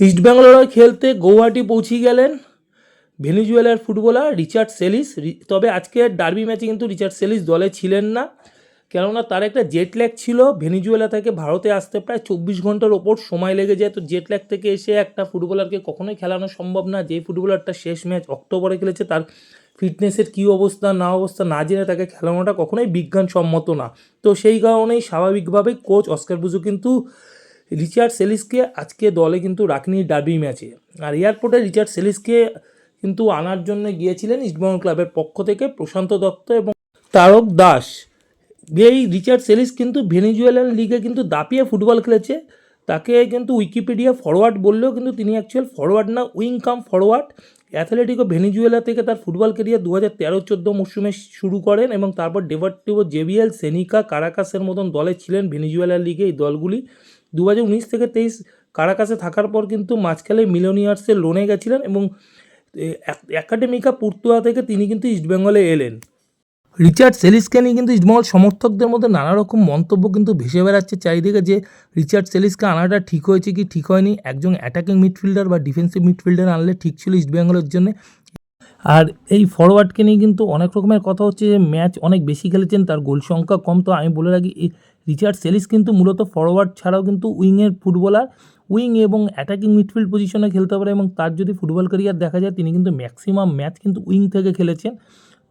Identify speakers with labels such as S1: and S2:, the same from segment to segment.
S1: ইস্টবেঙ্গলের হয়ে খেলতে গৌহাটি পৌঁছে গেলেন ভেনিজুয়েলার ফুটবলার রিচার্ড সেলিস। তবে আজকের ডার্বি ম্যাচে কিন্তু রিচার্ড সেলিস দলে ছিলেন না। কেননা তার একটা জেট ল্যাগ ছিল। ভেনিজুয়েলা থেকে ভারতে আসতে প্রায় চব্বিশ ঘণ্টার ওপর সময় লেগে যায়। তো জেট ল্যাগ থেকে এসে একটা ফুটবলারকে কখনোই খেলানো সম্ভব না। যে ফুটবলারটা শেষ ম্যাচ অক্টোবরে খেলেছে, তার ফিটনেসের কী অবস্থা, না অবস্থা না জেনে তাকে খেলানোটা কখনোই বিজ্ঞানসম্মত না। তো সেই কারণেই স্বাভাবিকভাবেই কোচ অস্কার বুজু কিন্তু রিচার্ড সেলিসকে আজকে দলে কিন্তু রাখেনি ডার্বি ম্যাচে। আর এয়ারপোর্টে রিচার্ড সেলিসকে কিন্তু আনার জন্য গিয়েছিলেন ইস্টবেঙ্গল ক্লাবের পক্ষ থেকে প্রশান্ত দত্ত এবং তারক দাস। এই রিচার্ড সেলিস কিন্তু ভেনিজুয়েলান লিগে কিন্তু দাপিয়ে ফুটবল খেলেছে। তাকে কিন্তু উইকিপিডিয়া ফরওয়ার্ড বললেও কিন্তু তিনি অ্যাকচুয়াল ফরওয়ার্ড না wing cum forward Atletico Venezuela থেকে তার ফুটবল কেরিয়ার দু হাজার তেরো চোদ্দ মরশুমে শুরু করেন এবং তারপর ডেভার্টিভো জেবিএল সেনিকা কারাকাসের মতন দলে ছিলেন ভেনিজুয়েলা লিগে এই দলগুলি। দু হাজার উনিশ থেকে তেইশ কারাকাসে থাকার পর কিন্তু মাঝখানে মিলোনিয়ার্সের লোনে গেছিলেন এবং একাডেমিকা পুর্তুয়া থেকে তিনি কিন্তু ইস্টবেঙ্গলে এলেন। রিচার্ড সেলিসকে নিয়ে কিন্তু ইস্টবেঙ্গল সমর্থকদের মধ্যে নানা রকম মন্তব্য কিন্তু ভেসে বেড়াচ্ছে চারিদিকে যে রিচার্ড সেলিসকে আনাটা ঠিক হয়েছে কি ঠিক হয়নি? একজন অ্যাটাকিং মিডফিল্ডার বা ডিফেন্সিভ মিডফিল্ডার আনলে ঠিক ছিল ইস্টবেঙ্গলের জন্য। আর এই ফরওয়ার্ডকে নিয়ে কিন্তু অনেক রকমের কথা হচ্ছে যে ম্যাচ অনেক বেশি খেলেছেন, তার গোল সংখ্যা কম। তো আমি বলে রাখি রিচার্ড সেলিস কিন্তু মূলত ফরওয়ার্ড ছাড়াও কিন্তু উইংয়ের ফুটবলার উইং এবং অ্যাটাকিং মিডফিল্ড পজিশনে খেলতে পারে এবং তার যদি ফুটবল ক্যারিয়ার দেখা যায়, তিনি কিন্তু ম্যাক্সিমাম ম্যাচ কিন্তু উইং থেকে খেলেছেন।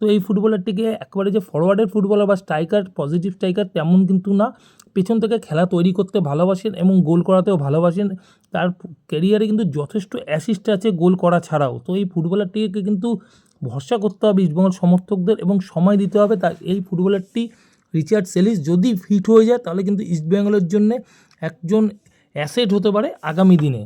S1: তো এই ফুটবলারটিকে একেবারে যে ফরওয়ার্ডের ফুটবলার বা স্ট্রাইকার পজিটিভ স্ট্রাইকার তেমন কিন্তু না। পেছন থেকে খেলা তৈরি করতে ভালোবাসেন এবং গোল করাতেও ভালোবাসেন। তার ক্যারিয়ারে কিন্তু যথেষ্ট অ্যাসিস্ট আছে গোল করা ছাড়াও। তো এই ফুটবলারটিকে কিন্তু ভরসা করতে হবে ইস্টবেঙ্গল সমর্থকদের এবং সময় দিতে হবে তার। এই ফুটবলারটি রিচার্ড সেলিস যদি ফিট হয়ে যায় তাহলে কিন্তু ইস্টবেঙ্গলের জন্য একজন অ্যাসেট হতে পারে আগামী দিনে।